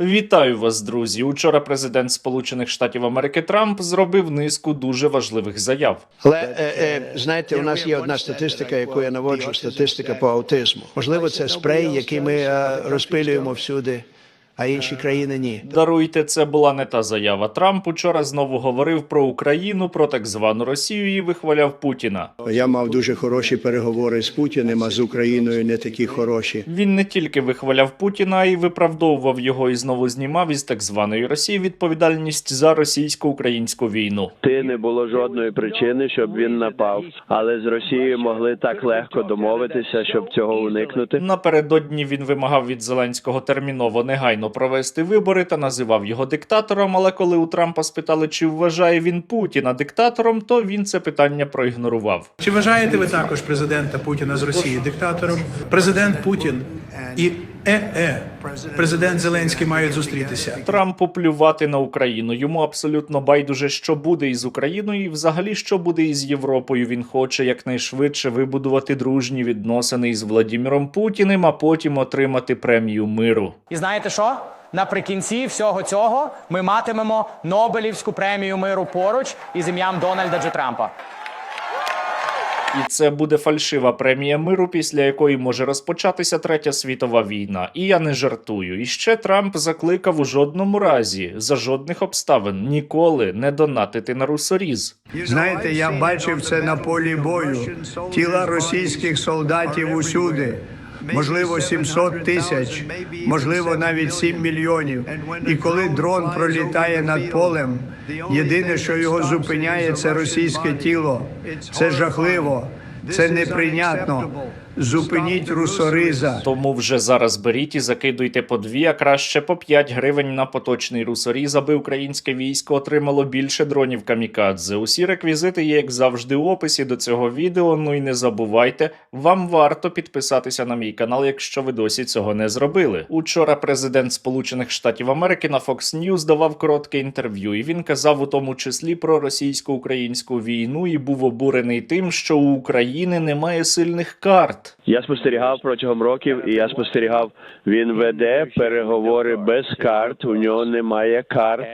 Вітаю вас, друзі. Учора президент Сполучених Штатів Америки Трамп зробив низку дуже важливих заяв. Але е, е, знаєте, у нас є одна статистика, яку я наводжу, статистика по аутизму. Можливо, це спрей, який ми е, розпилюємо всюди, а інші країни ні. Даруйте, це була не та заява. Трамп учора знову говорив про Україну, про так звану Росію і вихваляв Путіна. Я мав дуже хороші переговори з Путіним, а з Україною не такі хороші. Він не тільки вихваляв Путіна, а й виправдовував його і знову знімав із так званої Росії відповідальність за російсько-українську війну. Ти не було жодної причини, щоб він напав, але з Росією могли так легко домовитися, щоб цього уникнути. Напередодні він вимагав від Зеленського терміново негайно провести вибори та називав його диктатором. Але коли у Трампа спитали, чи вважає він Путіна диктатором, то він це питання проігнорував. Чи вважаєте ви також президента Путіна з Росії диктатором? Президент Путін і ЕЕ, президент Зеленський мають зустрітися. Трампу плювати на Україну. Йому абсолютно байдуже, що буде із Україною, і взагалі що буде із Європою. Він хоче якнайшвидше вибудувати дружні відносини із Владіміром Путіним, а потім отримати премію миру. І знаєте що? Наприкінці всього цього ми матимемо Нобелівську премію миру поруч із ім'ям Дональда Дж. Трампа. І це буде фальшива премія миру, після якої може розпочатися третя світова війна. І я не жартую. І ще Трамп закликав у жодному разі за жодних обставин ніколи не донатити на русоріз. Знаєте, я бачив це на полі бою. Тіла російських солдатів усюди. Можливо, 700 тисяч, можливо, навіть 7 мільйонів. І коли дрон пролітає над полем, єдине, що його зупиняє, це російське тіло. Це жахливо, це неприйнятно. Зупиніть русориза. Тому вже зараз беріть і закидуйте по дві, а краще по 5 гривень на поточний русоріз, аби українське військо отримало більше дронів камікадзе. Усі реквізити є, як завжди, у описі до цього відео. Ну і не забувайте, вам варто підписатися на мій канал, якщо ви досі цього не зробили. Учора президент Сполучених Штатів Америки на Fox News давав коротке інтерв'ю, і він казав у тому числі про російсько-українську війну і був обурений тим, що у України немає сильних карт. Я спостерігав протягом років, і я спостерігав. Він веде переговори без карт. У нього немає карт.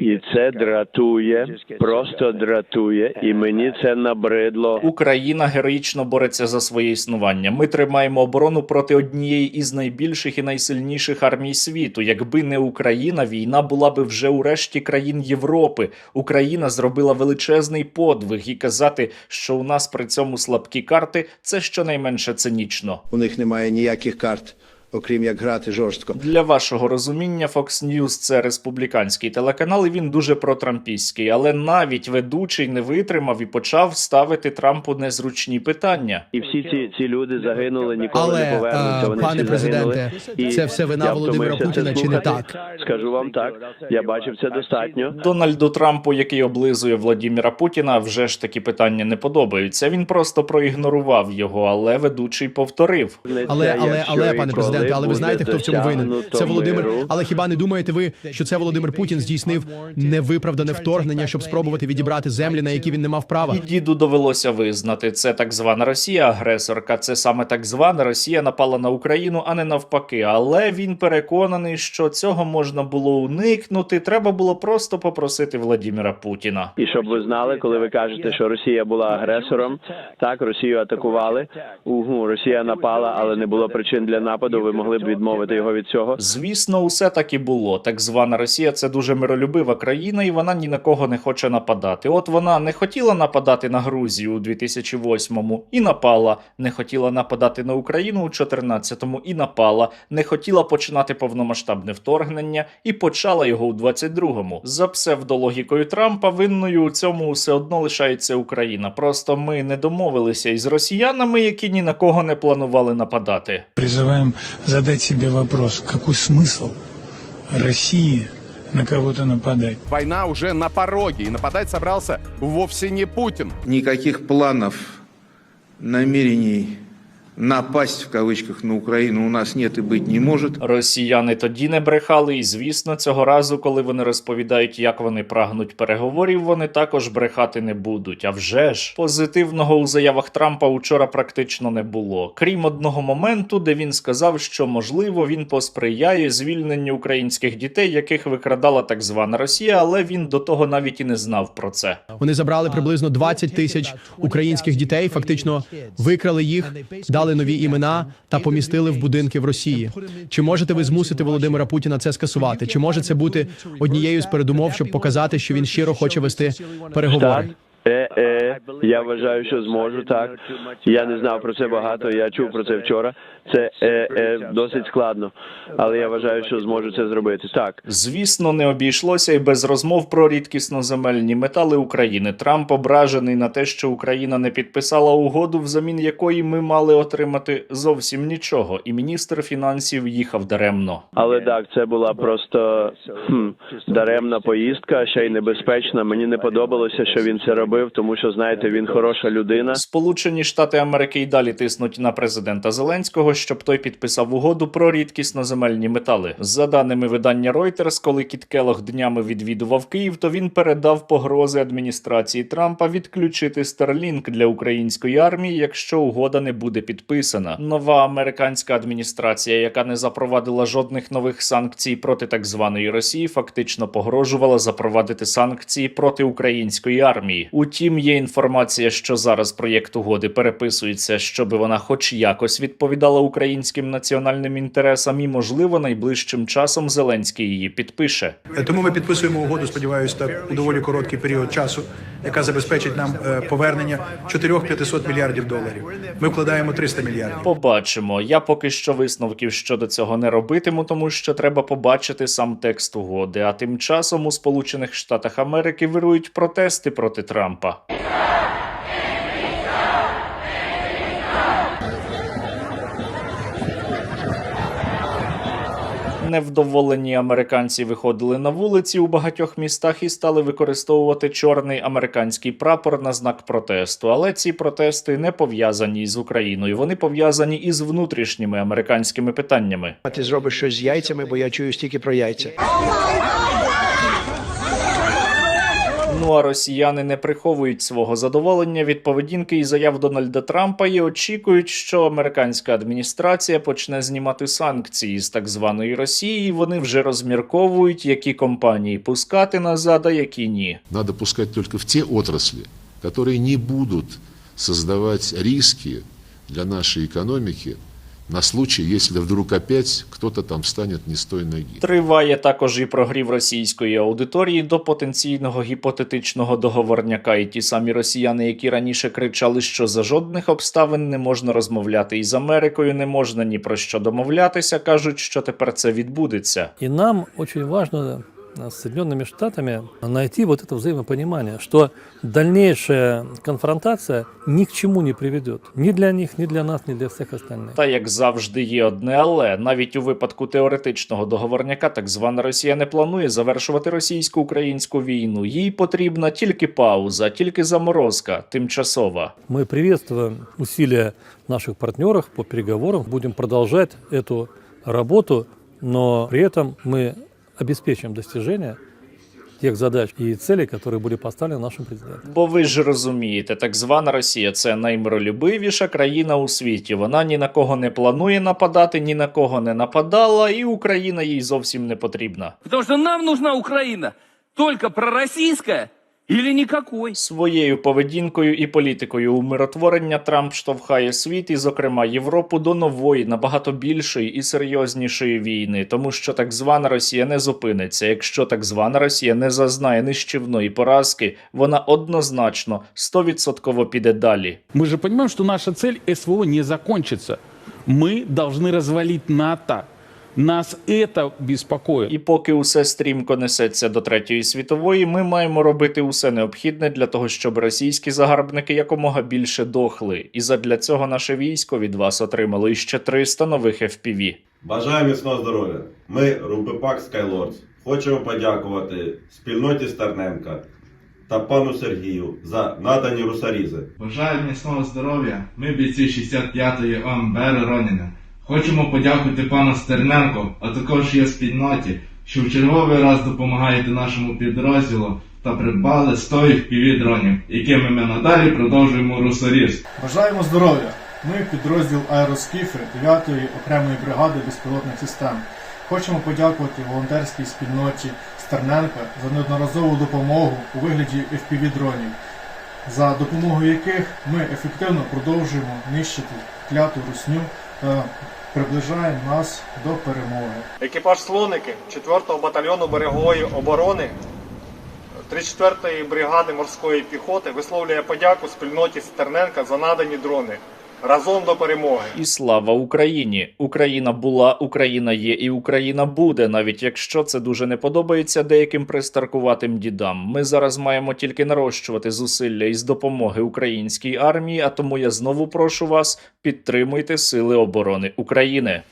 І це дратує, просто дратує, і мені це набридло. Україна героїчно бореться за своє існування. Ми тримаємо оборону проти однієї із найбільших і найсильніших армій світу. Якби не Україна, війна була би вже у решті країн Європи. Україна зробила величезний подвиг і казати, що у нас при цьому слабкі карти, це щонайменше цинічно. У них немає ніяких карт, окрім як грати жорстко. Для вашого розуміння, Fox News – це республіканський телеканал, і він дуже протрампістський. Але навіть ведучий не витримав і почав ставити Трампу незручні питання. І всі ці ці люди загинули, ніколи Але, не повернуться. е, Вони пане всі президенте, загинули. це все вина Володимира Путіна чи не так? Скажу вам так. Я бачив це достатньо. Дональду Трампу, який облизує Владіміра Путіна, вже ж такі питання не подобаються. Він просто проігнорував його, але ведучий повторив. Але, але, Якщо але, пане коли президенте, але ви знаєте, хто в цьому винен? Це Володимир. Але хіба не думаєте ви, що це Володимир Путін здійснив невиправдане вторгнення, щоб спробувати відібрати землі, на які він не мав права? І діду довелося визнати, це так звана Росія агресорка. Це саме так звана Росія напала на Україну, а не навпаки. Але він переконаний, що цього можна було уникнути. Треба було просто попросити Владіміра Путіна. І щоб ви знали, коли ви кажете, що Росія була агресором, так Росію атакували. Угу, Росія напала, але не було причин для нападу. Ви могли б відмовити його від цього. Звісно, усе так і було. Так звана Росія це дуже миролюбива країна, і вона ні на кого не хоче нападати. От вона не хотіла нападати на Грузію у 2008-му і напала. Не хотіла нападати на Україну у 2014-му і напала. Не хотіла починати повномасштабне вторгнення і почала його у 22-му. За псевдологікою Трампа винною у цьому все одно лишається Україна. Просто ми не домовилися із росіянами, які ні на кого не планували нападати. Призываем задать себе вопрос, какой смысл России на кого-то нападать? Война уже на пороге, и нападать собрался вовсе не Путин. Никаких планов, намерений напасть в кавычках на Украину у нас нет и быть не может. Росіяни тоді не брехали, і звісно, цього разу, коли вони розповідають, як вони прагнуть переговорів, вони також брехати не будуть. А вже ж позитивного у заявах Трампа учора практично не було. Крім одного моменту, де він сказав, що можливо він посприяє звільненню українських дітей, яких викрадала так звана Росія, але він до того навіть і не знав про це. Вони забрали приблизно 20 тисяч українських дітей, фактично викрали їх, дали нові імена та помістили в будинки в Росії. Чи можете ви змусити Володимира Путіна це скасувати? Чи може це бути однією з передумов, щоб показати, що він щиро хоче вести переговори? Е, я вважаю, що зможу так. Я не знав про це багато. Я чув про це вчора. Це е, е, досить складно, але я вважаю, що зможу це зробити. Так. Звісно, не обійшлося і без розмов про рідкісноземельні метали України. Трамп ображений на те, що Україна не підписала угоду, взамін якої ми мали отримати зовсім нічого. І міністр фінансів їхав даремно. Але так, це була просто хм, даремна поїздка, ще й небезпечна. Мені не подобалося, що він це робив, тому що знаєте, він хороша людина. Сполучені Штати Америки й далі тиснуть на президента Зеленського, щоб той підписав угоду про рідкісноземельні метали. За даними видання Reuters, коли Кіт Келох днями відвідував Київ, то він передав погрози адміністрації Трампа відключити Starlink для української армії, якщо угода не буде підписана. Нова американська адміністрація, яка не запровадила жодних нових санкцій проти так званої Росії, фактично погрожувала запровадити санкції проти української армії. Утім, є інформація, що зараз проєкт угоди переписується, щоб вона, хоч якось, відповідала українським національним інтересам, і можливо найближчим часом Зеленський її підпише. Тому ми підписуємо угоду, сподіваюся, так у доволі короткий період часу, яка забезпечить нам е, повернення 4-500 мільярдів доларів. Ми вкладаємо 300 мільярдів. Побачимо. Я поки що висновків щодо цього не робитиму, тому що треба побачити сам текст угоди. А тим часом у Сполучених Штатах Америки вирують протести проти Трампа. Невдоволені американці виходили на вулиці у багатьох містах і стали використовувати чорний американський прапор на знак протесту. Але ці протести не пов'язані з Україною. Вони пов'язані із внутрішніми американськими питаннями. А ти зробиш щось з яйцями, бо я чую стільки про яйця. Ну а росіяни не приховують свого задоволення від поведінки і заяв Дональда Трампа і очікують, що американська адміністрація почне знімати санкції з так званої Росії. Вони вже розмірковують, які компанії пускати назад, а які ні. Надо пускать только в те отрасли, которые не будут создавать риски для нашей экономики на случай, если вдруг опять кто-то там станет не с той ноги. Триває також і прогрів російської аудиторії до потенційного гіпотетичного договорняка. І ті самі росіяни, які раніше кричали, що за жодних обставин не можна розмовляти із Америкою, не можна ні про що домовлятися, кажуть, що тепер це відбудеться. И нам очень важно э, с Соединенными Штатами найти вот это взаимопонимание, что дальнейшая конфронтация ни к чему не приведет. Ни для них, ни для нас, ни для всех остальных. Та як завжди є одне, але навіть у випадку теоретичного договорняка, так звана Росія не планує завершувати російсько-українську війну. Їй потрібна тільки пауза, тільки заморозка, тимчасова. Мы приветствуем усилия наших партнеров по переговорам. Будем продолжать эту работу, но при этом мы обеспечим достижение тех задач и целей, которые были поставлены нашим президентом. Бо ви ж розумієте, так звана Росія це наймиролюбивіша країна у світі. Вона ні на кого не планує нападати, ні на кого не нападала, і Україна їй зовсім не потрібна. Потому что нам нужна Украина только пророссийская или никакой. Своєю поведінкою і політикою умиротворення Трамп штовхає світ і, зокрема, Європу до нової, набагато більшої і серйознішої війни, тому що так звана Росія не зупиниться. Якщо так звана Росія не зазнає нищівної поразки, вона однозначно 100% піде далі. Мы же понимаем, что наша цель СВО не закончится. Мы должны развалить НАТО. Нас это беспокоит. І поки усе стрімко несеться до третьої світової, ми маємо робити усе необхідне для того, щоб російські загарбники якомога більше дохли. І задля цього наше військо від вас отримало іще 300 нових FPV. Бажаю міцного здоров'я. Ми, Рубипак Skylords, хочемо подякувати спільноті Стерненка та пану Сергію за надані русарізи. Бажаю міцного здоров'я. Ми бійці 65-ї ОМБР Роніна. Хочемо подякувати пану Стерненко, а також є спільноті, що в черговий раз допомагаєте нашому підрозділу та придбали 100 FPV дронів, якими ми надалі продовжуємо русоріз. Бажаємо здоров'я! Ми підрозділ Аероскіфи 9-ї окремої бригади безпілотних систем. Хочемо подякувати волонтерській спільноті Стерненка за неодноразову допомогу у вигляді FPV-дронів, за допомогою яких ми ефективно продовжуємо нищити кляту русню та приближаємо нас до перемоги. Екіпаж слоники 4-го батальйону берегової оборони 34-ї бригади морської піхоти висловлює подяку спільноті Стерненка за надані дрони. Разом до перемоги. І слава Україні! Україна була, Україна є і Україна буде, навіть якщо це дуже не подобається деяким пристаркуватим дідам. Ми зараз маємо тільки нарощувати зусилля із допомоги українській армії. А тому я знову прошу вас підтримуйте сили оборони України.